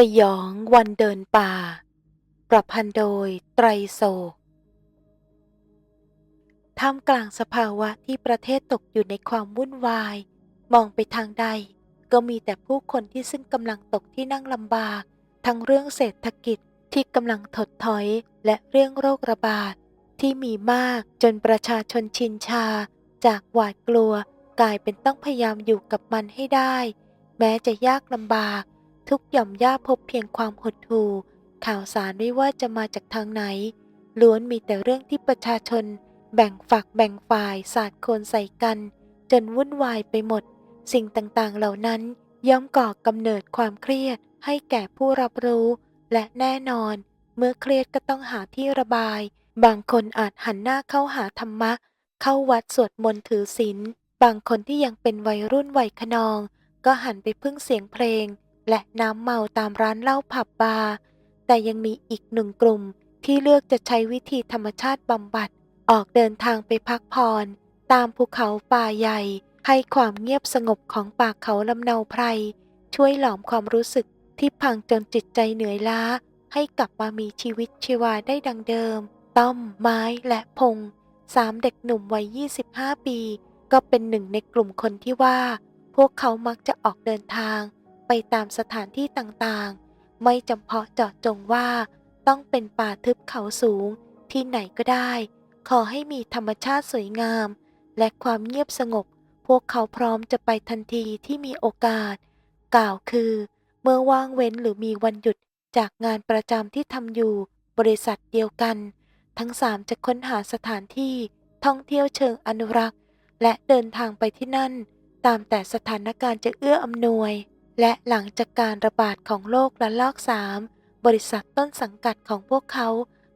สยองวันเดินป่า ประพันธ์โดยไตรโศกท่ามกลางสภาวะที่ประเทศตกอยู่ในความวุ่นวาย มองไปทางใด ก็มีแต่ผู้คนที่ซึ่งกำลังตกที่นั่งลำบาก ทั้งเรื่องเศรษฐกิจที่กำลังถดถอยและเรื่องโรคระบาด ที่มีมากจนประชาชนชินชา จากหวาดกลัวกลายเป็นต้องพยายามอยู่กับมันให้ได้ แม้จะยากลำบาก ทุกหย่อมย่าพบเพียงความหดหู่ข่าวสารไม่ว่าจะมาจากทางไหน ล้วนมีแต่เรื่องที่ประชาชน แบ่งฝักแบ่งฝ่ายสาดโคนใส่กัน จนวุ่นวายไปหมด สิ่งต่างๆเหล่านั้นย่อมก่อกำเนิดความเครียดให้แก่ผู้รับรู้ และแน่นอน เมื่อเครียดก็ต้องหาที่ระบาย บางคนอาจหันหน้าเข้าหาธรรมะ เข้าวัดสวดมนต์ถือศีลบางคนที่ยังเป็นวัยรุ่นวัยขนอง ก็หันไปพึ่งเสียงเพลง และน้ำเมาตามร้านเหล้าผับบาร์แต่ยังมีอีกหนึ่งกลุ่มที่เลือกจะใช้วิธีธรรมชาติบำบัด ออกเดินทางไปพักผ่อนตามภูเขาป่าใหญ่ ให้ความเงียบสงบของป่าเขาลำเนาไพร ช่วยหลอมความรู้สึกที่พังจนจิตใจเหนื่อยล้า ให้กลับมามีชีวิตชีวาได้ดังเดิม ต้อม ไม้และพงษ์สามเด็กหนุ่มวัย 25 ปี ก็เป็นหนึ่งในกลุ่มคนที่ว่า พวกเขามักจะออกเดินทาง ไปตามสถานที่ต่างๆ ไม่จำเพาะเจาะจงว่าต้องเป็นป่าทึบเขาสูงที่ไหนก็ได้ ขอให้มีธรรมชาติสวยงาม และความเงียบสงบ พวกเขาพร้อมจะไปทันทีที่มีโอกาส กล่าวคือ เมื่อว่างเว้นหรือมีวันหยุดจากงานประจำที่ทำอยู่บริษัทเดียวกัน ทั้งสามจะค้นหาสถานที่ท่องเที่ยวเชิงอนุรักษ์ และเดินทางไปที่นั่น ตามแต่สถานการณ์จะเอื้ออำนวย และหลังจากการระบาดของโรคระลอกสามบริษัทต้นสังกัดของพวกเขา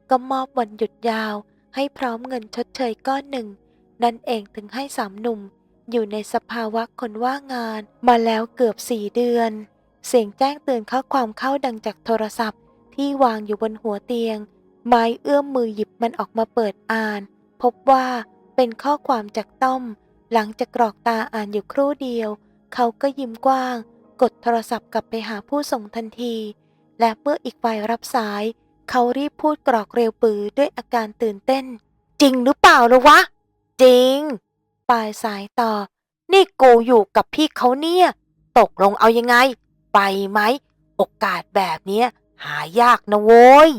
ก็มอบวันหยุดยาว ให้พร้อมเงินชดเชยก้อนหนึ่ง นั่นเองถึงให้สามหนุ่ม อยู่ในสภาวะคนว่างงานมาแล้วเกือบสี่เดือน เสียงแจ้งเตือนข้อความเข้าดังจากโทรศัพท์ ที่วางอยู่บนหัวเตียง ไม้เอื้อมมือหยิบมันออกมาเปิดอ่าน พบว่าเป็นข้อความจากต้อม หลังจากกรอกตาอ่านอยู่ครู่เดียว เขาก็ยิ้มกว้าง กดโทรศัพท์กลับไปหาผู้ส่งทันที และเมื่ออีกฝ่ายรับสาย เขารีบพูดกรอกเร็วปือด้วยอาการตื่นเต้น จริงหรือเปล่าล่ะวะ จริงปลายสายตอบนี่กูอยู่กับพี่เขาเนี่ย ตกลงเอายังไง ไปไหม โอกาสแบบเนี้ย หายากนะโว้ย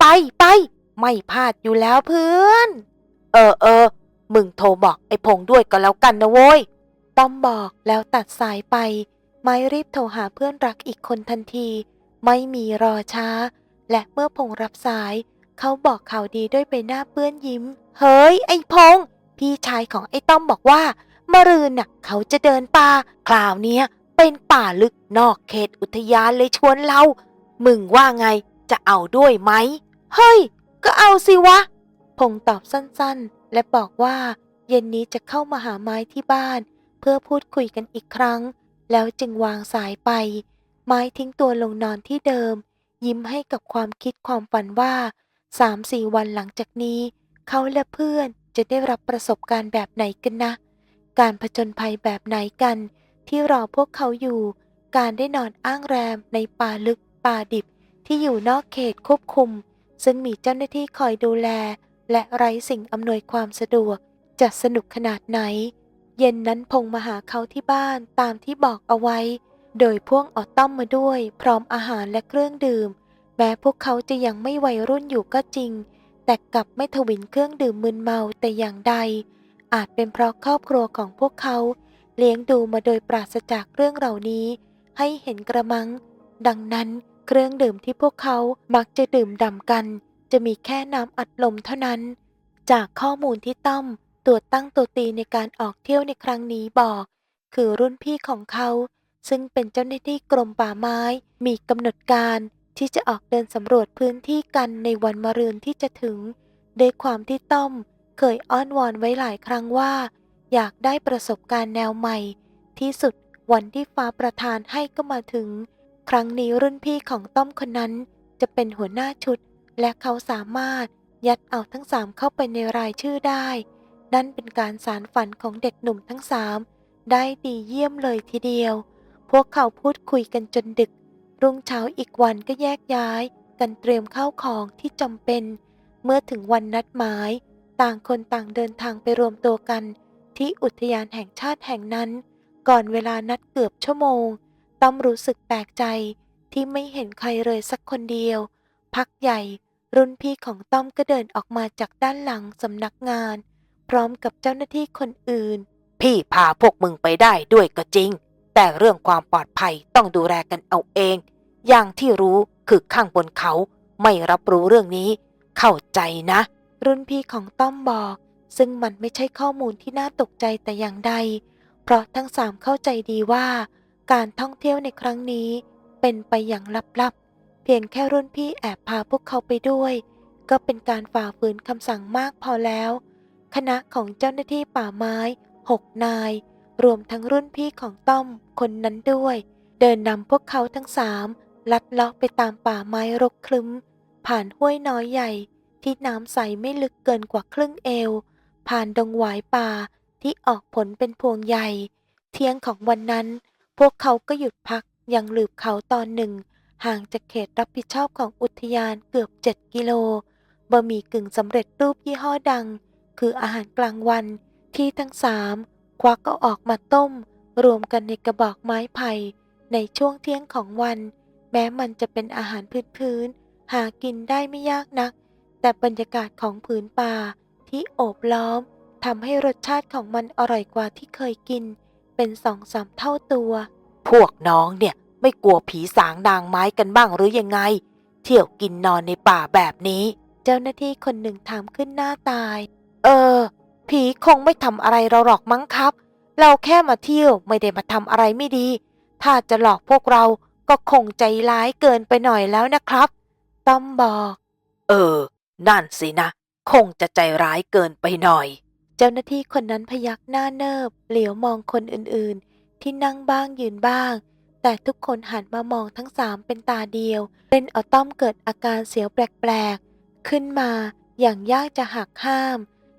ไปไปไม่พลาดอยู่แล้วเพื่อน เออเออมึงโทรบอกไอ้พงษ์ด้วยก็แล้วกันนะโว้ย ต้อมบอกแล้วตัดสายไป ไม้รีบโทรหาเพื่อนรักอีกคนทันที ไม่มีรอช้า และเมื่อพงษ์รับสาย เขาบอกข่าวดีด้วยใบหน้าเปื้อนยิ้ม เฮ้ย ไอ้พงษ์พี่ชายของไอ้ต้อมบอกว่ามรืนน่ะ เขาจะเดินป่าคราวเนี้ย เป็นป่าลึกนอกเขตอุทยานเลยชวนเรา มึงว่าไงจะเอาด้วยไหม เฮ้ย ก็เอาสิวะ พงษ์ตอบสั้นๆ และบอกว่า เย็นนี้จะเข้ามาหาไม้ที่บ้าน เพื่อพูดคุยกันอีกครั้ง แล้วจึงวางสายไป ไม้ทิ้งตัวลงนอนที่เดิม ยิ้มให้กับความคิดความฝันว่าสามสี่วันหลังจากนี้ เขาและเพื่อนจะได้รับประสบการณ์แบบไหนกันนะ การผจญภัยแบบไหนกัน ที่รอพวกเขาอยู่ การได้นอนอ้างแรมในป่าลึกป่าดิบที่อยู่นอกเขตควบคุม ซึ่งมีเจ้าหน้าที่คอยดูแล และไร้สิ่งอำนวยความสะดวกจะสนุกขนาดไหน เย็นนั้นพงมาหาเขาที่บ้านตามที่บอกเอาไว้ โดยพ่วงออต้อมมาด้วย พร้อมอาหารและเครื่องดื่ม แม้พวกเขาจะยังไม่วัยรุ่นอยู่ก็จริง แต่กลับไม่ทวินเครื่องดื่มมึนเมาแต่อย่างใด อาจเป็นเพราะครอบครัวของพวกเขาเลี้ยงดูมาโดยปราศจากเรื่องเหล่านี้ ให้เห็นกระมัง ดังนั้นเครื่องดื่มที่พวกเขามักจะดื่มด่ำกัน จะมีแค่น้ำอัดลมเท่านั้น จากข้อมูลที่ต้อม ตรวตั้งตัวตีในการออกเที่ยวในครั้งนี้บอก คือรุ่นพี่ของเขา ซึ่งเป็นเจ้าหน้าที่กรมป่าไม้ มีกำหนดการที่จะออกเดินสำรวจพื้นที่กันในวันมะรืนที่จะถึงด้วยความที่ต้อมเคยอ้อนวอนไว้หลายครั้งว่า อยากได้ประสบการณ์แนวใหม่ ที่สุดวันที่ฟ้าประทานให้ก็มาถึง ครั้งนี้รุ่นพี่ของต้อมคนนั้น จะเป็นหัวหน้าชุด และเขาสามารถยัดเอาทั้งสามเข้าไปในรายชื่อได้ นั่นเป็นการสารฝันของเด็กหนุ่มทั้งสามได้ดีเยี่ยมเลยทีเดียว พวกเขาพูดคุยกันจนดึก รุ่งเช้าอีกวันก็แยกย้าย กันเตรียมข้าวของที่จำเป็น เมื่อถึงวันนัดหมาย ต่างคนต่างเดินทางไปรวมตัวกัน ที่อุทยานแห่งชาติแห่งนั้น ก่อนเวลานัดเกือบชั่วโมงต้อมรู้สึกแปลกใจที่ไม่เห็นใครเลยสักคนเดียว พักใหญ่ รุ่นพี่ของต้อมก็เดินออกมาจากด้านหลังสำนักงาน พร้อมกับเจ้าหน้าที่คนอื่น พี่พาพวกมึงไปได้ด้วยก็จริง แต่เรื่องความปลอดภัยต้องดูแลกันเอาเอง อย่างที่รู้คือข้างบนเขาไม่รับรู้เรื่องนี้ เข้าใจนะ รุ่นพี่ของต้อมบอก ซึ่งมันไม่ใช่ข้อมูลที่น่าตกใจแต่อย่างใด เพราะทั้งสามเข้าใจดีว่า การท่องเที่ยวในครั้งนี้ เป็นไปอย่างลับๆ เพียงแค่รุ่นพี่แอบพาพวกเขาไปด้วย ก็เป็นการฝ่าฝืนคำสั่งมากพอแล้ว คณะของเจ้าหน้าที่ป่าไม้หกนาย รวมทั้งรุ่นพี่ของต้อมคนนั้นด้วย เดินนำพวกเขาทั้งสามลัดเลาะไปตามป่าไม้รกคลึ้ม ผ่านห้วยน้อยใหญ่ ที่น้ำใสไม่ลึกเกินกว่าครึ่งเอว ผ่านดงหวายป่าที่ออกผลเป็นพวงใหญ่ เที่ยงของวันนั้น พวกเขาก็หยุดพักยังหลืบเขาตอนหนึ่ง ห่างจากเขตรับผิดชอบของอุทยานเกือบ 7 กิโลบะหมี่กึ่งสำเร็จรูปยี่ห้อดัง คืออาหารกลางวันที่ทั้งสามควักเอาออกมาต้ม รวมกันในกระบอกไม้ไผ่ในช่วงเที่ยงของวัน แม้มันจะเป็นอาหารพื้นๆหากินได้ไม่ยากนัก แต่บรรยากาศของผืนป่าที่โอบล้อมทำให้รสชาติของมันอร่อยกว่าที่เคยกิน เป็นสองสามเท่าตัว พวกน้องเนี่ยไม่กลัวผีสางนางไม้กันบ้างหรือยังไง เที่ยวกินนอนในป่าแบบนี้ เจ้าหน้าที่คนหนึ่งถามขึ้นหน้าตาย เออ ผีคงไม่ทำอะไรเราหรอกมั้งครับ เราแค่มาเที่ยวไม่ได้มาทำอะไรไม่ดี ถ้าจะหลอกพวกเราก็คงใจร้ายเกินไปหน่อยแล้วนะครับ ต้อมบอก เออ นั่นสินะ คงจะใจร้ายเกินไปหน่อย เจ้าหน้าที่คนนั้นพยักหน้าเนิบ เหลียวมองคนอื่นๆ ที่นั่งบ้างยืนบ้าง แต่ทุกคนหันมามองทั้งสามเป็นตาเดียวเป็นเอาต้อมเกิดอาการเสียวแปลกๆ ขึ้นมาอย่างยากจะหักห้าม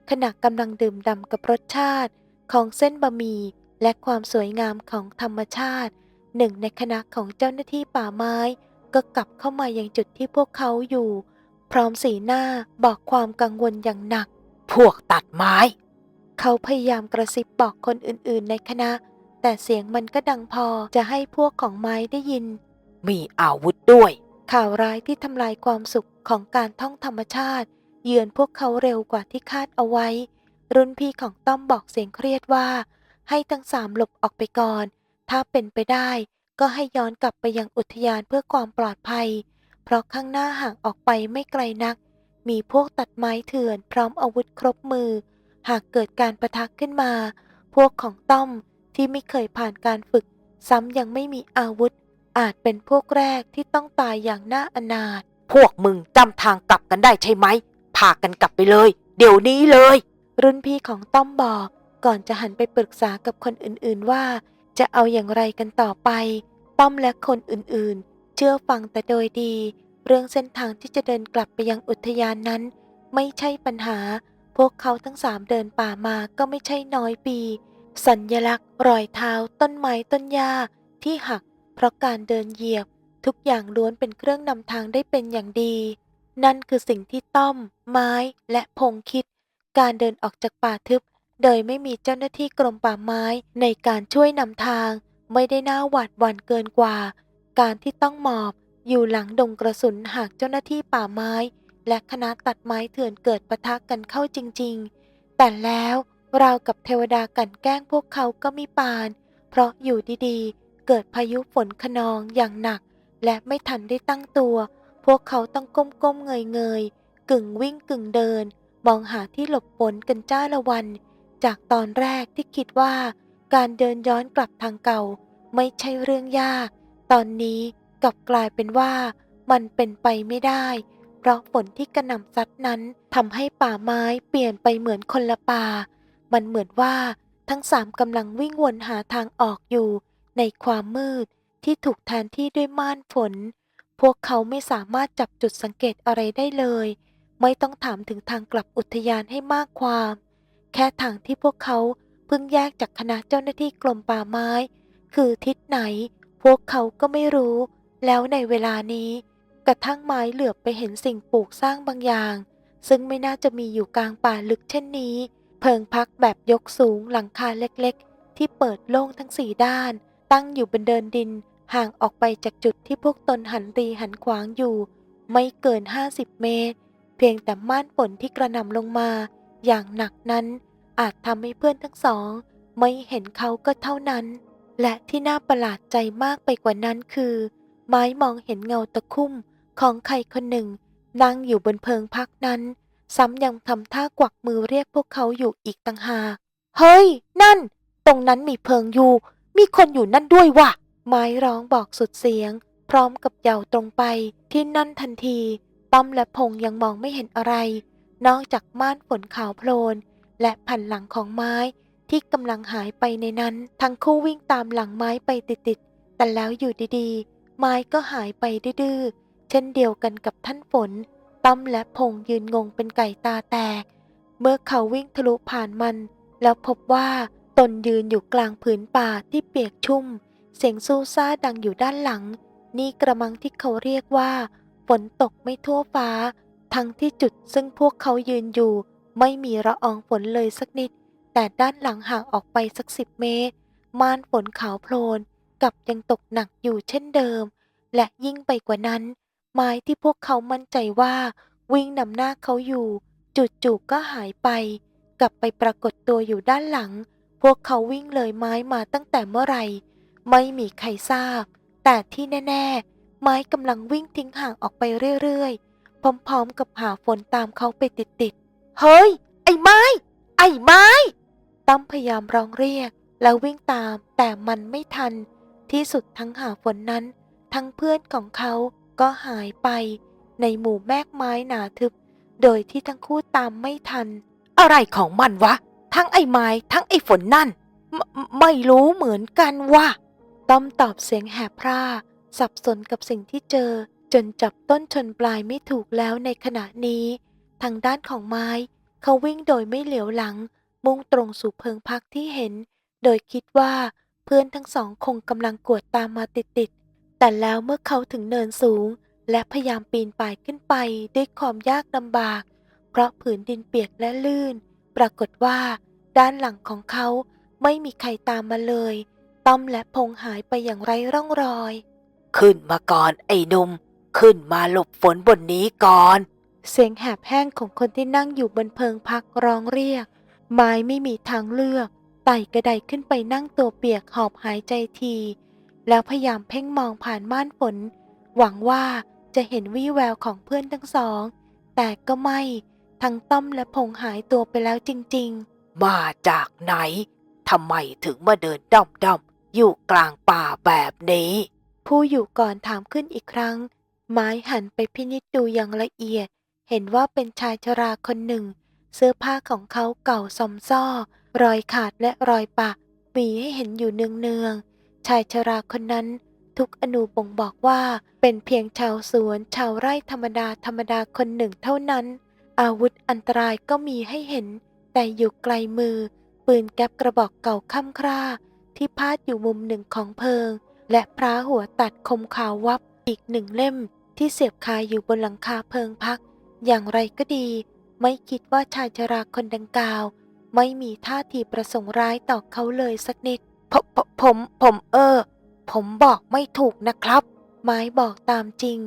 ขณะกำลังดื่มด่ำกับรสชาติของเส้นบะหมี่และความสวยงามของธรรมชาติ หนึ่งในคณะของเจ้าหน้าที่ป่าไม้ ก็กลับเข้ามายังจุดที่พวกเขาอยู่ พร้อมสีหน้าบอกความกังวลอย่างหนัก พวกตัดไม้ เขาพยายามกระซิบบอกคนอื่นๆ ในคณะ แต่เสียงมันก็ดังพอจะให้พวกของไม้ได้ยิน มีอาวุธด้วย ข่าวร้ายที่ทำลายความสุขของการท่องธรรมชาติ เยือนพวกเขาเร็วกว่าที่คาดเอาไว้ รุ่นพี่ของต้อมบอกเสียงเครียดว่า ให้ทั้งสามหลบออกไปก่อน ถ้าเป็นไปได้ ก็ให้ย้อนกลับไปยังอุทยานเพื่อความปลอดภัย เพราะข้างหน้าห่างออกไปไม่ไกลนัก มีพวกตัดไม้เถื่อนพร้อมอาวุธครบมือ หากเกิดการประทักขึ้นมา พวกของต้อมที่ไม่เคยผ่านการฝึก ซ้ำยังไม่มีอาวุธ อาจเป็นพวกแรกที่ต้องตายอย่างน่าอนาถพวกมึงจำทางกลับกันได้ใช่ไหมากันกลับไปเลย เดี๋ยวนี้เลย รุ่นพี่ของต้อมบอกก่อนจะหันไปปรึกษากับคนอื่นๆว่า จะเอาอย่างไรกันต่อไป ต้อมและคนอื่นๆ เชื่อฟังแต่โดยดี เรื่องเส้นทางที่จะเดินกลับไปยังอุทยานนั้น ไม่ใช่ปัญหา พวกเขาทั้งสามเดินป่ามาก็ไม่ใช่น้อยปี สัญญลักษณ์ รอยเท้า ต้นไม้ต้นหญ้าที่หัก เพราะการเดินเหยียบ ทุกอย่างล้วนเป็นเครื่องนำทางได้เป็นอย่างดี นั่นคือสิ่งที่ต้อม ไม้และพงคิด การเดินออกจากป่าทึบ โดยไม่มีเจ้าหน้าที่กรมป่าไม้ในการช่วยนำทาง ไม่ได้น่าหวาดหวั่นเกินกว่า การที่ต้องหมอบอยู่หลังดงกระสุนหากเจ้าหน้าที่ป่าไม้ และคณะตัดไม้เถื่อนเกิดปะทะกันเข้าจริง ๆ แต่แล้วเรากับเทวดากันแกล้งพวกเขาก็มีปาน เพราะอยู่ดีๆ เกิดพายุฝนขนองอย่างหนัก และไม่ทันได้ตั้งตัว พวกเขาต้องก้มๆเงยๆ กึ่งวิ่งกึ่งเดิน มองหาที่หลบฝนกันจ้าละวัน จากตอนแรกที่คิดว่า การเดินย้อนกลับทางเก่า ไม่ใช่เรื่องยาก ตอนนี้กลับกลายเป็นว่ามันเป็นไปไม่ได้ เพราะฝนที่กระหน่ำซัดนั้นทำให้ป่าไม้เปลี่ยนไปเหมือนคนละป่า มันเหมือนว่าทั้งสามกำลังวิ่งวนหาทางออกอยู่ ในความมืดที่ถูกแทนที่ด้วยม่านฝน พวกเขาไม่สามารถจับจุดสังเกตอะไรได้เลย ไม่ต้องถามถึงทางกลับอุทยานให้มากความ แค่ทางที่พวกเขาเพิ่งแยกจากคณะเจ้าหน้าที่กรมป่าไม้ คือทิศไหน พวกเขาก็ไม่รู้ แล้วในเวลานี้ กระทั่งไม้เหลือบไปเห็นสิ่งปลูกสร้างบางอย่าง ซึ่งไม่น่าจะมีอยู่กลางป่าลึกเช่นนี้ เพิงพักแบบยกสูงหลังคาเล็กๆ ที่เปิดโล่งทั้งสี่ด้าน ตั้งอยู่บนเดินดิน ห่างออกไปจากจุดที่พวกตนหันตีหันขวางอยู่ ไม่เกิน 50 เมตร เพียงแต่ม่านฝนที่กระหน่ำลงมา อย่างหนักนั้น อาจทำให้เพื่อนทั้งสอง ไม่เห็นเขาก็เท่านั้น และที่น่าประหลาดใจมากไปกว่านั้นคือ ไม้มองเห็นเงาตะคุ่มของใครคนหนึ่ง นั่งอยู่บนเพิงพักนั้น ซ้ำยังทำท่ากวักมือเรียกพวกเขาอยู่อีกต่างหาก เฮ้ย นั่น ตรงนั้นมีเพิงอยู่ มีคนอยู่นั่นด้วยว่ะ ไม้ร้องบอกสุดเสียง พร้อมกับเหย่าตรงไปที่นั่นทันทีต้อมและพงยังมองไม่เห็นอะไร นอกจากม่านฝนขาวโพลน และแผ่นหลังของไม้ที่กำลังหายไปในนั้น ทั้งคู่วิ่งตามหลังไม้ไปติดๆแต่แล้วอยู่ดีๆ ไม้ก็หายไปดื้อเช่นเดียวกันกับท่านฝนต้อมและพงยืนงงเป็นไก่ตาแตก เมื่อเขาวิ่งทะลุผ่านมัน แล้วพบว่าตนยืนอยู่กลางผืนป่าที่เปียกชุ่ม เสียงซูซ่าดังอยู่ด้านหลัง นี่กระมังที่เขาเรียกว่า ฝนตกไม่ทั่วฟ้า ทั้งที่จุดซึ่งพวกเขายืนอยู่ ไม่มีละอองฝนเลยสักนิด แต่ด้านหลังห่างออกไปสักสิบเมตร ม่านฝนขาวโพลนกับยังตกหนักอยู่เช่นเดิม และยิ่งไปกว่านั้น ไม้ที่พวกเขามั่นใจว่า วิ่งนำหน้าเขาอยู่ จู่ๆก็หายไป กลับไปปรากฏตัวอยู่ด้านหลัง พวกเขาวิ่งเลยไม้มาตั้งแต่เมื่อไหร่ ไม่มีใครทราบ แต่ที่แน่ ๆ ไม้กำลังวิ่งทิ้งห่างออกไปเรื่อยๆ พร้อมๆ กับหาฝนตามเขาไปติดๆ เฮ้ย ไอ้ไม้ ไอ้ไม้ ตั้มพยายามร้องเรียก แล้ววิ่งตาม แต่มันไม่ทัน ที่สุดทั้งหาฝนนั้น ทั้งเพื่อนของเขาก็หายไป ในหมู่แมกไม้หนาทึบ โดยที่ทั้งคู่ตามไม่ทัน อะไรของมันวะ ทั้งไอ้ไม้ ทั้งไอ้ฝนนั่น ไม่รู้เหมือนกันว่ะ ต้อมตอบเสียงแหบพร่า สับสนกับสิ่งที่เจอ จนจับต้นชนปลายไม่ถูกแล้วในขณะนี้ ทางด้านของไม้ เขาวิ่งโดยไม่เหลียวหลัง มุ่งตรงสู่เพิงพักที่เห็น โดยคิดว่าเพื่อนทั้งสองคงกำลังกวดตามมาติดๆแต่แล้วเมื่อเขาถึงเนินสูง และพยายามปีนป่ายขึ้นไปด้วยความยากลำบาก เพราะผืนดินเปียกและลื่น ปรากฏว่า ด้านหลังของเขาไม่มีใครตามมาเลย ต้อมและพงหายไปอย่างไร้ร่องรอย ขึ้นมาก่อนไอ้หนุ่ม ขึ้นมาหลบฝนบนนี้ก่อน เสียงแหบแห้งของคนที่นั่งอยู่บนเพิงพักร้องเรียก ไม้ไม่มีทางเลือก ไต่กระไดขึ้นไปนั่งตัวเปียกหอบหายใจที แล้วพยายามเพ่งมองผ่านม่านฝน หวังว่าจะเห็นวี่แววของเพื่อนทั้งสอง แต่ก็ไม่ ทั้งต้อมและพงหายตัวไปแล้วจริง ๆ มาจากไหนทำไมถึงมาเดินด้อมด้อมๆ อยู่กลางป่าแบบนี้ ผู้อยู่ก่อนถามขึ้นอีกครั้ง ไม้หันไปพินิจดูอย่างละเอียด เห็นว่าเป็นชายชราคนหนึ่ง เสื้อผ้าของเขาเก่าซอมซ่อ รอยขาดและรอยปะมีให้เห็นอยู่เนืองๆ ชายชราคนนั้น ทุกอนูบ่งบอกว่าเป็นเพียงชาวสวนชาวไร่ธรรมดาธรรมดาคนหนึ่งเท่านั้น อาวุธอันตรายก็มีให้เห็น แต่อยู่ไกลมือ ปืนแก๊ปกระบอกเก่าค่ำคร่า ที่พาดอยู่มุมหนึ่งของเพิง และพระหัวตัดคมขาววับอีกหนึ่งเล่ม ที่เสียบคาอยู่บนหลังคาเพิงพัก อย่างไรก็ดี ไม่คิดว่าชายชราคนดังกล่าว ไม่มีท่าทีประสงค์ร้ายต่อเขาเลยสักนิดผมผมผมผมเออ ผมบอกไม่ถูกนะครับ ไม้บอกตามจริง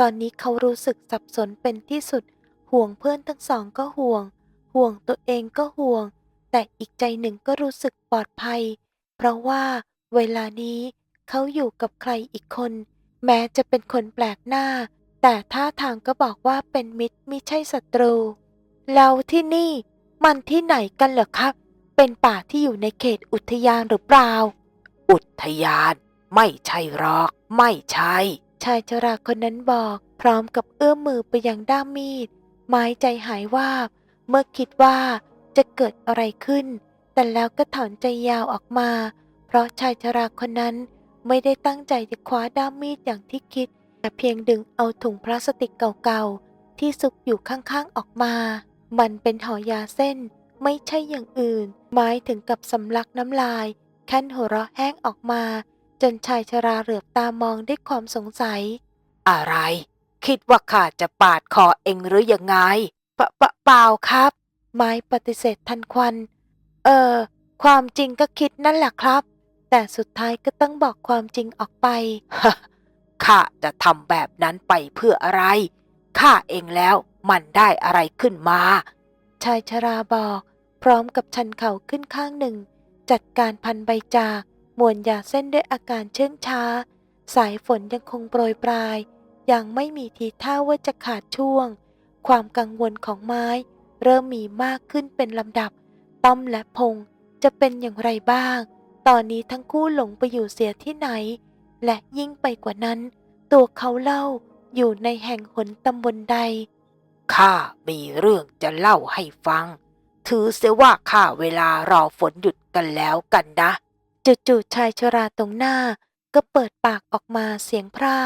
ตอนนี้เขารู้สึกสับสนเป็นที่สุด ห่วงเพื่อนทั้งสองก็ห่วง ห่วงตัวเองก็ห่วง แต่อีกใจหนึ่งก็รู้สึกปลอดภัย เพราะว่าเวลานี้เขาอยู่กับใครอีกคน แม้จะเป็นคนแปลกหน้า แต่ท่าทางก็บอกว่าเป็นมิตรไม่ใช่ศัตรู แล้วที่นี่มันที่ไหนกันเหรอครับ เป็นป่าที่อยู่ในเขตอุทยานหรือเปล่า อุทยาน ไม่ใช่หรอก ไม่ใช่ ชายชราคนนั้นบอก พร้อมกับเอื้อมมือไปยังด้ามมีด ไม้ใจหายวาบ เมื่อคิดว่าจะเกิดอะไรขึ้น แต่แล้วก็ถอนใจยาวออกมา เพราะชายชราคนนั้นไม่ได้ตั้งใจจะคว้าด้ามมีดอย่างที่คิด แต่เพียงดึงเอาถุงพลาสติกเก่าๆ ที่ซุกอยู่ข้างๆออกมา มันเป็นห่อยาเส้น ไม่ใช่อย่างอื่นไม้ถึงกับสำลักน้ำลาย แค่นหัวเราะแห้งออกมา จนชายชราเหลือบตามองด้วยความสงสัย อะไร คิดว่าข้าจะปาดคอเองหรือยังไงปะปะเปล่าครับ ไม้ปฏิเสธทันควัน เออ ความจริงก็คิดนั่นแหละครับ แต่สุดท้ายก็ต้องบอกความจริงออกไป ข้าจะทำแบบนั้นไปเพื่ออะไร ข้าเองแล้วมันได้อะไรขึ้นมา ชายชราบอก พร้อมกับชันเข่าขึ้นข้างหนึ่ง จัดการพันใบจามวนยาเส้นด้วยอาการเชื่องช้า สายฝนยังคงโปรยปลาย ยังไม่มีทีท่าว่าจะขาดช่วง ความกังวลของไม้ เริ่มมีมากขึ้นเป็นลำดับ ต้อมและพงจะเป็นอย่างไรบ้าง ตอนนี้ทั้งคู่หลงไปอยู่เสียที่ไหน และยิ่งไปกว่านั้น ตัวเขาเล่าอยู่ในแห่งหนตำบลใด ข้ามีเรื่องจะเล่าให้ฟัง ถือเสียว่าข้าเวลารอฝนหยุดกันแล้วกันนะจู่ๆชายชราตรงหน้าก็เปิดปากออกมาเสียงพร่า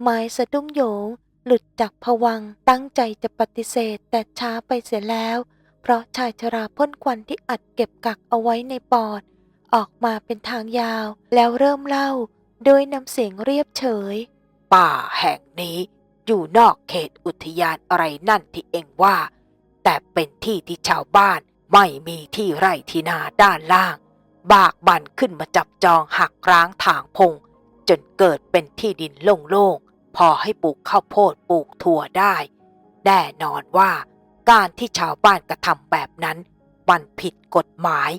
ไม้สะดุ้งโหยง หลุดจากผวังค์ตั้งใจจะปฏิเสธแต่ช้าไปเสียแล้ว เพราะชายชราพ่นควันที่อัดเก็บกักเอาไว้ในปอด ออกมาเป็นทางยาวแล้วเริ่มเล่า โดยน้ำเสียงเรียบเฉย ป่าแห่งนี้อยู่นอกเขตอุทยานอะไรนั่นที่เองว่า แต่เป็นที่ที่ชาวบ้านไม่มีที่ไร่ที่นาด้านล่าง บากบั่นขึ้นมาจับจองหักร้างถางพง จนเกิดเป็นที่ดินโล่งๆพอให้ปลูกข้าวโพดปลูกถั่วได้ แน่นอนว่า การที่ชาวบ้านกระทำแบบนั้น มันผิดกฎหมาย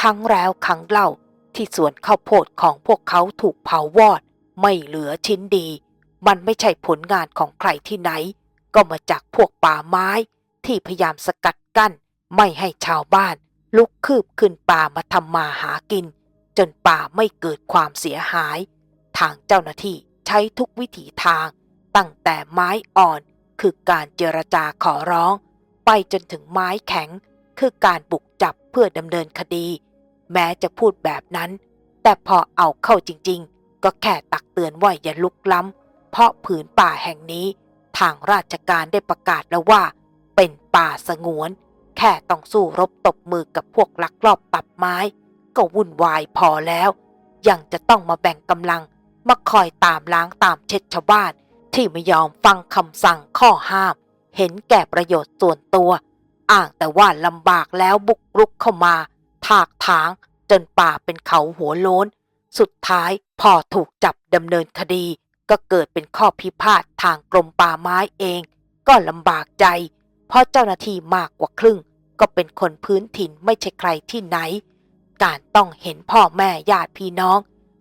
ครั้งแล้วครั้งเล่าที่สวนข้าวโพดของพวกเขาถูกเผาวอด ไม่เหลือชิ้นดี มันไม่ใช่ผลงานของใครที่ไหน ก็มาจากพวกป่าไม้ ที่พยายามสกัดกั้น ไม่ให้ชาวบ้าน ลุกคืบขึ้นป่ามาทำมาหากิน จนป่าไม่เกิดความเสียหาย ทางเจ้าหน้าที่ใช้ทุกวิถีทาง ตั้งแต่ไม้อ่อนคือการเจรจาขอร้อง ไปจนถึงไม้แข็ง คือการบุกจับเพื่อดำเนินคดี แม้จะพูดแบบนั้น แต่พอเอาเข้าจริงๆ ก็แค่ตักเตือนว่าอย่าลุกล้ำ เพราะผืนป่าแห่งนี้ ทางราชการได้ประกาศแล้วว่า เป็นป่าสงวน แค่ต้องสู้รบตบมือกับพวกลักลอบตัดไม้ ก็วุ่นวายพอแล้ว ยังจะต้องมาแบ่งกำลังมาคอยตามล้างตามเช็ดชาวบ้านที่ไม่ยอมฟังคำสั่งข้อห้าม เห็นแก่ประโยชน์ส่วนตัว อ้างแต่ว่าลำบากแล้วบุกรุกเข้ามา ถากถางจนป่าเป็นเขาหัวโล้น สุดท้ายพอถูกจับดำเนินคดี ก็เกิดเป็นข้อพิพาททางกรมป่าไม้เอง ก็ลำบากใจ เพราะเจ้าหน้าที่มากกว่าครึ่ง ก็เป็นคนพื้นถิ่นไม่ใช่ใครที่ไหน การต้องเห็นพ่อแม่ญาติพี่น้อง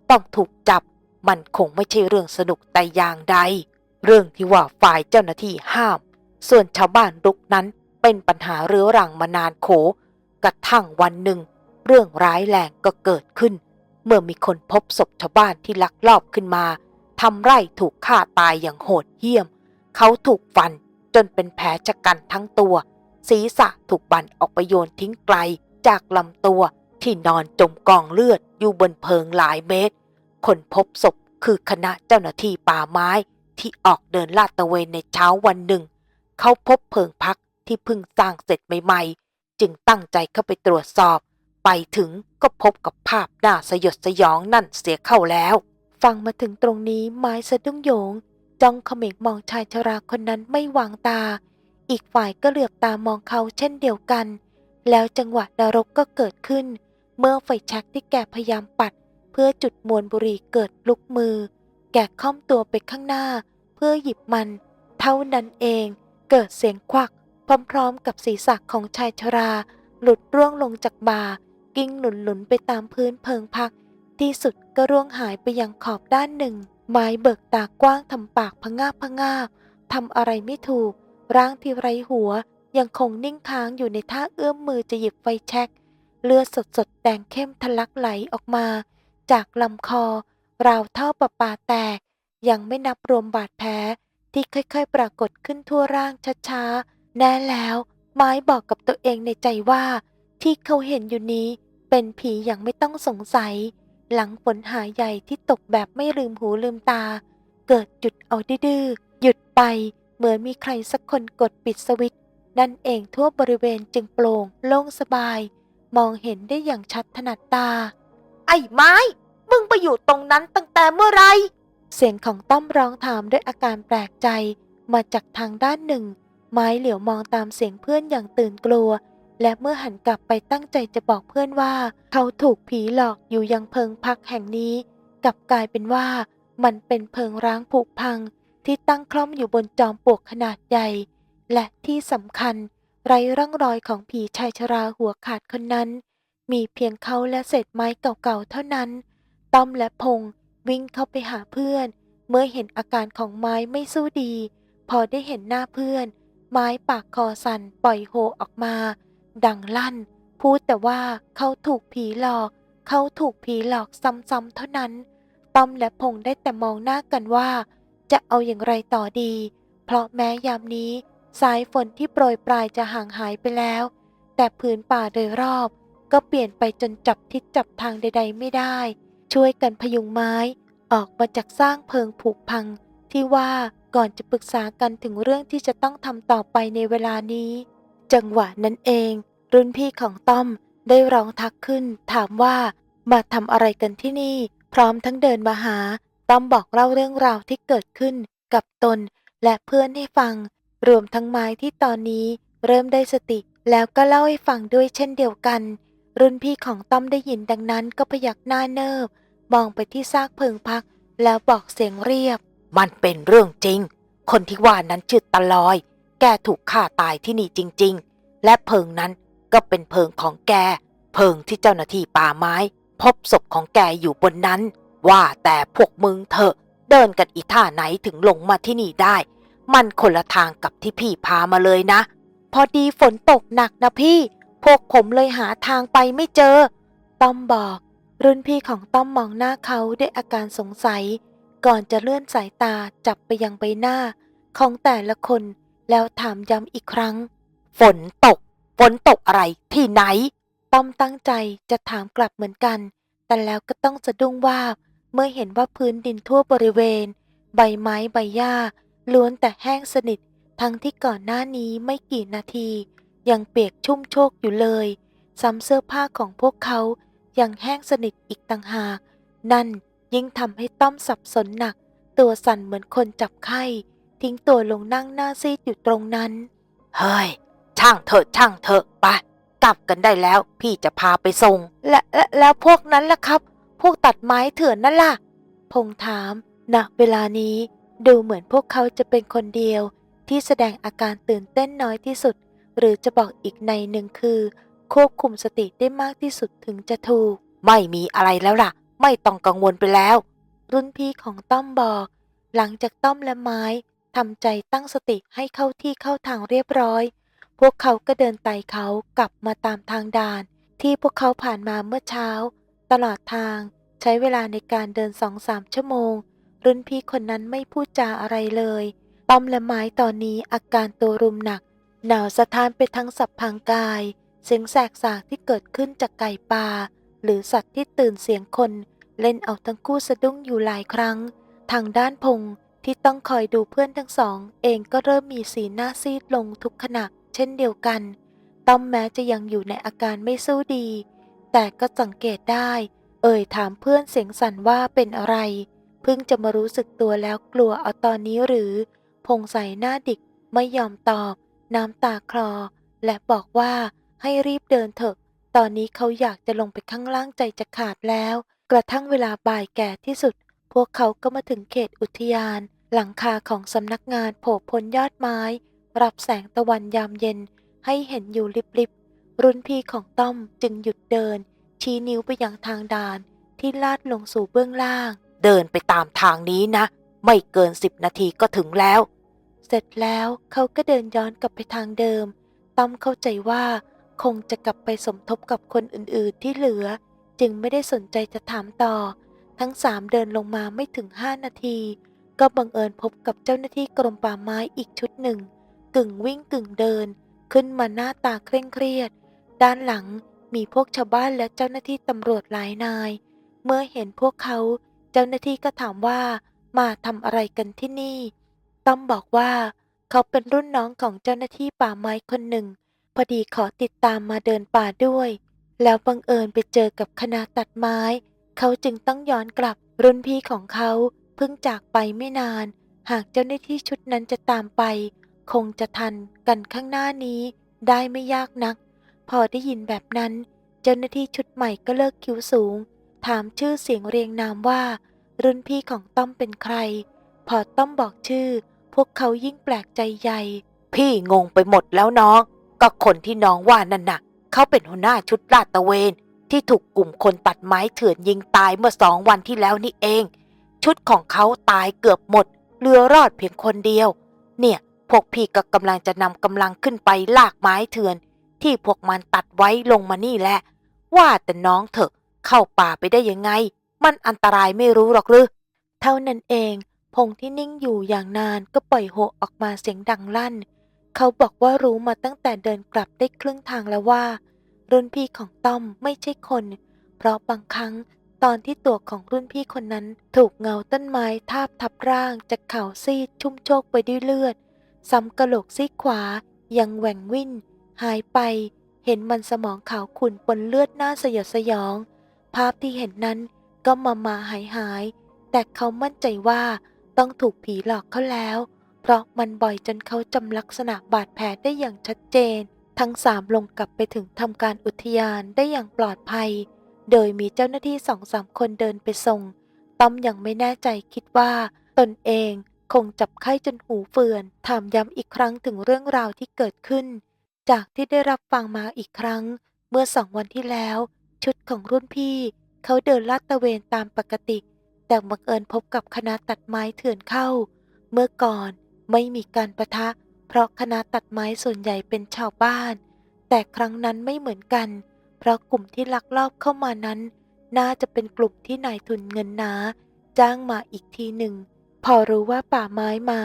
ต้องถูกจับมันคงไม่ใช่เรื่องสนุกแต่อย่างใด เรื่องที่ว่าฝ่ายเจ้าหน้าที่ห้าม ส่วนชาวบ้านรุกนั้นเป็นปัญหาเรื้อรังมานานโข กระทั่งวันหนึ่ง เรื่องร้ายแรงก็เกิดขึ้น เมื่อมีคนพบศพชาวบ้านที่ลักลอบขึ้นมาทำไร่ถูกฆ่าตายอย่างโหดเหี้ยม เขาถูกฟันจนเป็นแผลชะกันทั้งตัว ศีรษะถูกบันออกไปโยนทิ้งไกลจากลำตัวที่นอนจมกองเลือดอยู่บนเพิงหลายเมตร คนพบศพคือคณะเจ้าหน้าที่ป่าไม้ที่ออกเดินลาดตระเวนในเช้าวันหนึ่ง เขาพบเพิงพักที่เพิ่งสร้างเสร็จใหม่ ๆ จึงตั้งใจเข้าไปตรวจสอบ ไปถึงก็พบกับภาพน่าสยดสยองนั่นเสียเข้าแล้ว ฟังมาถึงตรงนี้ไม้สะดุ้งโยงจ้องเขม็งมองชายชราคนนั้นไม่วางตา อีกฝ่ายก็เหลือบตามองเขาเช่นเดียวกัน แล้วจังหวะนรกก็เกิดขึ้น เมื่อไฟแชักที่แกพยายามปัด เพื่อจุดมวลบุหรี่เกิดลุกมือ แกค่อมตัวไปข้างหน้า เพื่อหยิบมัน เท่านั้นเอง เกิดเสียงควัก พร้อมๆ กับศีรษะของชายชรา หลุดร่วงลงจากบ่า กิ้งหลุนๆไปตามพื้นเพิงพัก ที่สุดก็ร่วงหายไปยังขอบด้านหนึ่ง ไม้เบิกตากว้างทำปากพงาบพงาบทำอะไรไม่ถูก ร่างที่ไรหัวยังคงนิ่งค้างอยู่ในท่าเอื้อมมือจะหยิบไฟแช็ก เลือดสดๆแดงเข้มทะลักไหลออกมา จากลำคอ ราวเท่าประปาแตก ยังไม่นับรวมบาดแผล ที่ค่อยๆ ปรากฏขึ้นทั่วร่างช้าๆ แน่แล้วไม้บอกกับตัวเองในใจว่า ที่เขาเห็นอยู่นี้เป็นผีอย่างไม่ต้องสงสัย หลังฝนหาใหญ่ที่ตกแบบไม่ลืมหูลืมตา เกิดหยุดเอาดื้อหยุดไปเหมือนมีใครสักคนกดปิดสวิตช์นั่นเองทั่วบริเวณจึงโปร่งโล่งสบาย มองเห็นได้อย่างชัดถนัดตา ไอ้ไม้ มึงไปอยู่ตรงนั้นตั้งแต่เมื่อไหร เสียงของต้อมร้องถามด้วยอาการแปลกใจมาจากทางด้านหนึ่ง ไม้เหลียวมองตามเสียงเพื่อนอย่างตื่นกลัว และเมื่อหันกลับไปตั้งใจจะบอกเพื่อนว่า เขาถูกผีหลอกอยู่ยังเพิงพักแห่งนี้ กลับกลายเป็นว่า มันเป็นเพิงร้างผุพัง ที่ตั้งคล่อมอยู่บนจอมปลวกขนาดใหญ่ และที่สำคัญ ไร้ร่องรอยของผีชายชราหัวขาดคนนั้น มีเพียงเขาและเศษไม้เก่าๆเท่านั้น ต้อมและพงษ์ วิ่งเข้าไปหาเพื่อน เมื่อเห็นอาการของไม้ไม่สู้ดี พอได้เห็นหน้าเพื่อน ไม้ปากคอสั่นปล่อยโฮออกมา ดังลั่น พูดแต่ว่าเขาถูกผีหลอก เขาถูกผีหลอกซ้ำๆเท่านั้น ต้อมและพงได้แต่มองหน้ากันว่า จะเอาอย่างไรต่อดี เพราะแม้ยามนี้สายฝนที่โปรยปลายจะห่างหายไปแล้ว แต่พื้นป่าโดยรอบก็เปลี่ยนไปจนจับทิศจับทางใด ๆ ไม่ได้ ช่วยกันพยุงไม้ออกมาจากสร้างเพิงผุพัง ที่ว่าก่อนจะปรึกษากันถึงเรื่องที่จะต้องทำต่อไปในเวลานี้ จังหวะนั้นเอง รุ่นพี่ของต้อมได้ร้องทักขึ้น ถามว่ามาทำอะไรกันที่นี่ พร้อมทั้งเดินมาหา ต้อมบอกเล่าเรื่องราวที่เกิดขึ้นกับตนและเพื่อนให้ฟัง รวมทั้งไม้ที่ตอนนี้เริ่มได้สติแล้วก็เล่าให้ฟังด้วยเช่นเดียวกัน รุ่นพี่ของต้อมได้ยินดังนั้นก็พยักหน้าเนิบ มองไปที่ซากเพิงพัก แล้วบอกเสียงเรียบ มันเป็นเรื่องจริง คนที่ว่านั้นชื่อตะลอย แกถูกฆ่าตายที่นี่จริง ๆ และเพิงนั้นก็เป็นเพิงของแก เพิงที่เจ้าหน้าที่ป่าไม้ พบศพของแกอยู่บนนั้น ว่าแต่พวกมึงเถอะ เดินกันอีท่าไหนถึงลงมาที่นี่ได้ มันคนละทางกับที่พี่พามาเลยนะ พอดีฝนตกหนักนะพี่ พวกผมเลยหาทางไปไม่เจอ ต้อมบอก รุ่นพี่ของต้อมมองหน้าเขาด้วยอาการสงสัย ก่อนจะเลื่อนสายตาจับไปยังใบหน้า ของแต่ละคนแล้วถามย้ำอีกครั้ง ฝนตก ฝนตกอะไร ที่ไหน ต้อมตั้งใจจะถามกลับเหมือนกัน แต่แล้วก็ต้องสะดุ้งว่า เมื่อเห็นว่าพื้นดินทั่วบริเวณ ใบไม้ใบหญ้า ล้วนแต่แห้งสนิท ทั้งที่ก่อนหน้านี้ไม่กี่นาที ยังเปียกชุ่มโชกอยู่เลยซ้ำเสื้อผ้าของพวกเขา ยังแห้งสนิทอีกต่างหาก นั่นยิ่งทำให้ต้อมสับสนหนัก ตัวสั่นเหมือนคนจับไข้ ทิ้งตัวลงนั่งหน้าซีดอยู่ตรงนั้น เฮ้ย ช่างเถอะช่างเถอะไปกลับกันได้แล้ว พี่จะพาไปส่ง และและแล้วพวกนั้นล่ะครับ พวกตัดไม้เถื่อนนั่นล่ะ พงถามณเวลานี้ดูเหมือนพวกเขาจะเป็นคนเดียว ที่แสดงอาการตื่นเต้นน้อยที่สุด หรือจะบอกอีกในหนึ่งคือ ควบคุมสติได้มากที่สุดถึงจะถูก ไม่มีอะไรแล้วล่ะ ไม่ต้องกังวลไปแล้ว รุ่นพี่ของต้อมบอก หลังจากต้อมและไม้ทำใจตั้งสติให้เข้าที่เข้าทางเรียบร้อย พวกเขาก็เดินไต่เขากลับมาตามทางด่าน ที่พวกเขาผ่านมาเมื่อเช้า ตลอดทางใช้เวลาในการเดินสองสามชั่วโมง รุ่นพี่คนนั้นไม่พูดจาอะไรเลย ต้อมและไม้ตอนนี้อาการตัวรุมหนัก หนาวสะท้านไปทั้งสับพังกาย เสียงแสกสากที่เกิดขึ้นจากไก่ป่าหรือสัตว์ที่ตื่นเสียงคนเล่นเอาทั้งคู่สะดุ้งอยู่หลายครั้ง ทางด้านพงที่ต้องคอยดูเพื่อนทั้งสอง เองก็เริ่มมีสีหน้าซีดลงทุกขณะเช่นเดียวกัน ต้อมแม้จะยังอยู่ในอาการไม่สู้ดี แต่ก็สังเกตได้ เอ่ยถามเพื่อนเสียงสั่นว่าเป็นอะไร เพิ่งจะมารู้สึกตัวแล้วกลัวเอาตอนนี้หรือ พงใส่หน้าดิกไม่ยอมตอบ น้ำตาคลอ และบอกว่า ให้รีบเดินเถอะ ตอนนี้เขาอยากจะลงไปข้างล่างใจจะขาดแล้ว กระทั่งเวลาบ่ายแก่ที่สุด พวกเขาก็มาถึงเขตอุทยาน หลังคาของสำนักงานโผล่พ้นยอดไม้ รับแสงตะวันยามเย็น ให้เห็นอยู่ลิบๆ รุ่นพี่ของต้อมจึงหยุดเดิน ชี้นิ้วไปยังทางด่าน ที่ลาดลงสู่เบื้องล่าง เดินไปตามทางนี้นะ ไม่เกินสิบนาทีก็ถึงแล้ว เสร็จแล้วเขาก็เดินย้อนกลับไปทางเดิม ต้อมเข้าใจว่า คงจะกลับไปสมทบกับคนอื่นๆที่เหลือ จึงไม่ได้สนใจจะถามต่อ ทั้งสามเดินลงมาไม่ถึงห้านาที ก็บังเอิญพบกับเจ้าหน้าที่กรมป่าไม้อีกชุดหนึ่ง กึ่งวิ่งกึ่งเดิน ขึ้นมาหน้าตาเคร่งเครียด ด้านหลังมีพวกชาวบ้านและเจ้าหน้าที่ตำรวจหลายนาย เมื่อเห็นพวกเขาเจ้าหน้าที่ก็ถามว่ามาทำอะไรกันที่นี่ ต้อมบอกว่า เขาเป็นรุ่นน้องของเจ้าหน้าที่ป่าไม้คนหนึ่ง พอดีขอติดตามมาเดินป่าด้วย แล้วบังเอิญไปเจอกับคณะตัดไม้ เขาจึงต้องย้อนกลับรุ่นพี่ของเขาเพิ่งจากไปไม่นาน หากเจ้าหน้าที่ชุดนั้นจะตามไป คงจะทันกันข้างหน้านี้ได้ไม่ยากนัก พอได้ยินแบบนั้น เจ้าหน้าที่ชุดใหม่ก็เลิกคิ้วสูง ถามชื่อเสียงเรียงนามว่า รุ่นพี่ของต้อมเป็นใคร พอต้อมบอกชื่อ พวกเขายิ่งแปลกใจใหญ่ พี่งงไปหมดแล้วน้อง ก็คนที่น้องว่านั่นน่ะ เขาเป็นหัวหน้าชุดลาดตระเวนที่ถูกกลุ่มคนตัดไม้เถื่อนยิงตายเมื่อสองวันที่แล้วนี่เอง ชุดของเขาตายเกือบหมดเหลือรอดเพียงคนเดียว เนี่ยพวกพี่ก็กำลังจะนำกำลังขึ้นไปลากไม้เถื่อน ที่พวกมันตัดไว้ลงมานี่แหละ ว่าแต่น้องเถอะเข้าป่าไปได้ยังไง มันอันตรายไม่รู้หรอกหรือเท่านั้นเอง พงที่นิ่งอยู่อย่างนานก็ปล่อยโฮออกมาเสียงดังลั่น เขาบอกว่ารู้มาตั้งแต่เดินกลับได้ครึ่งทางแล้วว่า รุ่นพี่ของต้อมไม่ใช่คน เพราะบางครั้งตอนที่ตัวของรุ่นพี่คนนั้นถูกเงาต้นไม้ทาบทับร่างจากเข่าซีดชุ่มโชกไปด้วยเลือดซ้ำกระโหลกซีขวายังแหว่งวิ่น หายไป เห็นมันสมองขาวขุ่นปนเลือดหน้าสยดสยอง ภาพที่เห็นนั้นก็มามาหายหาย แต่เขามั่นใจว่าต้องถูกผีหลอกเขาแล้ว เพราะมันบ่อยจนเขาจำลักษณะบาดแผลได้อย่างชัดเจน ทั้งสามลงกลับไปถึงทำการอุทยานได้อย่างปลอดภัย โดยมีเจ้าหน้าที่สองสามคนเดินไปส่ง ต้อมยังไม่แน่ใจคิดว่า ตนเองคงจับไข้จนหูเฟื่อน ถามย้ำอีกครั้งถึงเรื่องราวที่เกิดขึ้น จากที่ได้รับฟังมาอีกครั้ง เมื่อสองวันที่แล้ว ชุดของรุ่นพี่ เขาเดินลาดตะเวนตามปกติ แต่บังเอิญพบกับคณะตัดไม้เถื่อนเข้า เมื่อก่อน ไม่มีการประทะ เพราะคณะตัดไม้ส่วนใหญ่เป็นชาวบ้าน แต่ครั้งนั้นไม่เหมือนกัน เพราะกลุ่มที่ลักลอบเข้ามานั้น น่าจะเป็นกลุ่มที่นายทุนเงินหนา จ้างมาอีกทีหนึ่ง พอรู้ว่าป่าไม้มา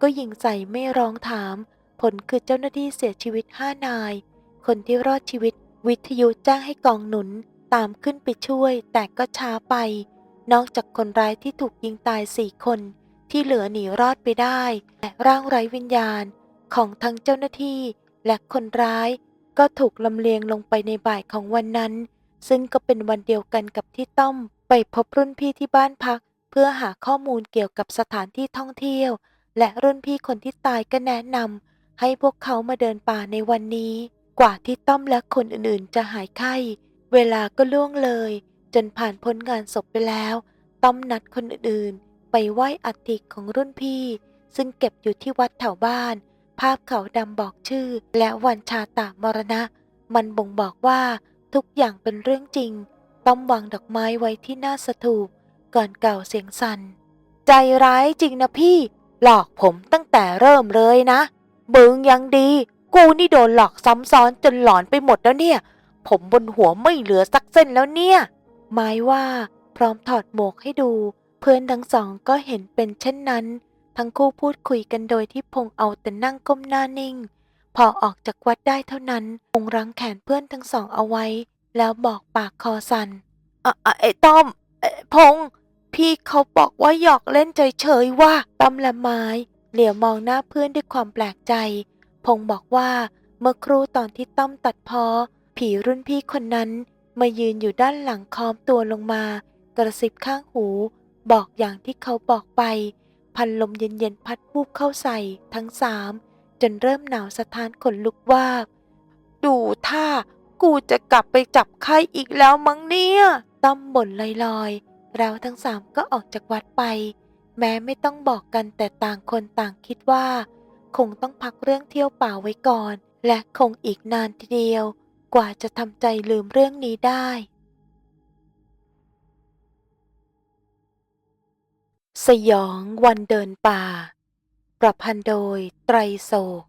ก็ยิงใส่ไม่ร้องถาม ผลคือเจ้าหน้าที่เสียชีวิตห้านาย คนที่รอดชีวิตวิทยุแจ้งให้กองหนุนตามขึ้นไปช่วยแต่ก็ช้าไป นอกจากคนร้ายที่ถูกยิงตายสี่คน ที่เหลือหนีรอดไปได้และร่างไร้วิญญาณของทั้งเจ้าหน้าที่และคนร้ายก็ถูกลำเลียงลงไปในบ่ายของวันนั้น ซึ่งก็เป็นวันเดียวกันกับที่ต้อมไปพบรุ่นพี่ที่บ้านพัก เพื่อหาข้อมูลเกี่ยวกับสถานที่ท่องเที่ยว และรุ่นพี่คนที่ตายก็แนะนำให้พวกเขามาเดินป่าในวันนี้ กว่าที่ต้อมและคนอื่นๆ จะหายไข้ เวลาก็ล่วงเลย จนผ่านพ้นงานศพไปแล้ว ต้อมนัดคนอื่นๆ ไปไหว้อัฐิของรุ่นพี่ ซึ่งเก็บอยู่ที่วัดแถวบ้าน ภาพเขาดำบอกชื่อ และวันชาตามรณะ มันบ่งบอกว่าทุกอย่างเป็นเรื่องจริง ต้อมวางดอกไม้ไว้ที่หน้าสถูปก่อนเกล่าวเสียงสัน่นใจร้ายจริงนะพี่ หลอกผมตั้งแต่เริ่มเลยนะบึงยังดี กูนี่โดนหลอกซ้ำซ้อนจนหลอนไปหมดแล้วเนี่ย ผมบนหัวไม่เหลือสักเส้นแล้วเนี่ยหมายว่าพร้อมถอดหมวกให้ดู เพื่อนทั้งสองก็เห็นเป็นเช่นนั้น ทั้งคู่พูดคุยกันโดยที่พงเอาแต่นั่งก้มหน้านิ่ง พอออกจากวัดได้เท่านั้นพงรั้งแขนเพื่อนทั้งสองเอาไว้ แล้วบอกปากคอสัน่นอะอะไอ้ต้อมเอ้ยพงพี่เขาบอกว่าหยอกเล่นเฉยๆว่าต้อมละไม้เหลียวมองหน้าเพื่อนด้วยความแปลกใจ พงบอกว่าเมื่อครู่ตอนที่ต้อมตัดพอ ผีรุ่นพี่คนนั้น มายืนอยู่ด้านหลังคอมตัวลงมา กระซิบข้างหู บอกอย่างที่เขาบอกไป พันลมเย็นๆพัดวูบเข้าใส่ทั้งสามจนเริ่มหนาวสะท้านขนลุกว่า ดูท่ากูจะกลับไปจับไข้อีกแล้วมั้งเนี่ยต้อมบ่นลอยๆ เราทั้งสามก็ออกจากวัดไป แม้ไม่ต้องบอกกันแต่ต่างคนต่างคิดว่า คงต้องพักเรื่องเที่ยวป่าไว้ก่อน และคงอีกนานทีเดียว กว่าจะทำใจลืมเรื่องนี้ได้ สยองวันเดินป่า ประพันธ์โดยไตรโศก